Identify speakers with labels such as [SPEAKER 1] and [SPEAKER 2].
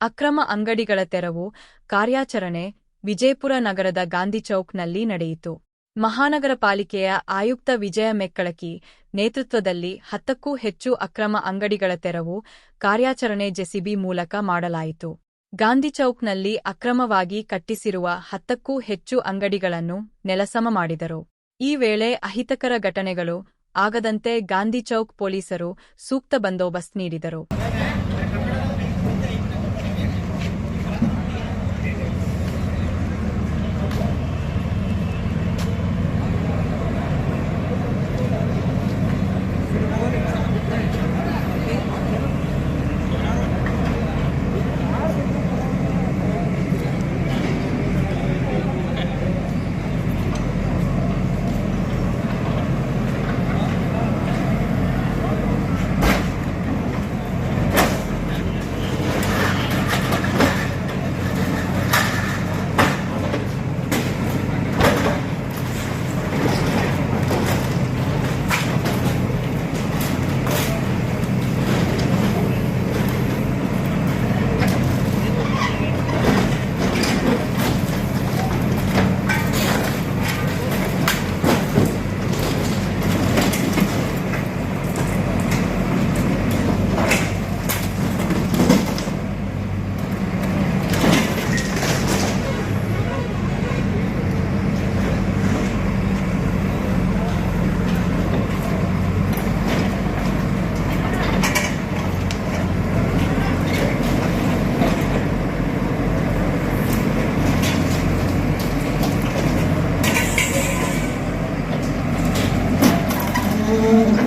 [SPEAKER 1] ಅಕ್ರಮ ಅಂಗಡಿಗಳ ತೆರವು ಕಾರ್ಯಾಚರಣೆ ವಿಜಯಪುರ ನಗರದ ಗಾಂಧಿ ಚೌಕ್ನಲ್ಲಿ ನಡೆಯಿತು. ಮಹಾನಗರ ಪಾಲಿಕೆಯ ಆಯುಕ್ತ ವಿಜಯ ಮೆಕ್ಕಳಕಿ ನೇತೃತ್ವದಲ್ಲಿ ಹತ್ತಕ್ಕೂ ಹೆಚ್ಚು ಅಕ್ರಮ ಅಂಗಡಿಗಳ ತೆರವು ಕಾರ್ಯಾಚರಣೆ ಜೆಸಿಬಿ ಮೂಲಕ ಮಾಡಲಾಯಿತು. ಗಾಂಧಿ ಚೌಕ್ನಲ್ಲಿ ಅಕ್ರಮವಾಗಿ ಕಟ್ಟಿಸಿರುವ ಹತ್ತಕ್ಕೂ ಹೆಚ್ಚು ಅಂಗಡಿಗಳನ್ನು ನೆಲಸಮ ಮಾಡಿದರು. ಈ ವೇಳೆ ಅಹಿತಕರ ಘಟನೆಗಳು ಆಗದಂತೆ ಗಾಂಧಿ ಚೌಕ್ ಪೊಲೀಸರು ಸೂಕ್ತ ಬಂದೋಬಸ್ತ್ ನೀಡಿದರು. Amen.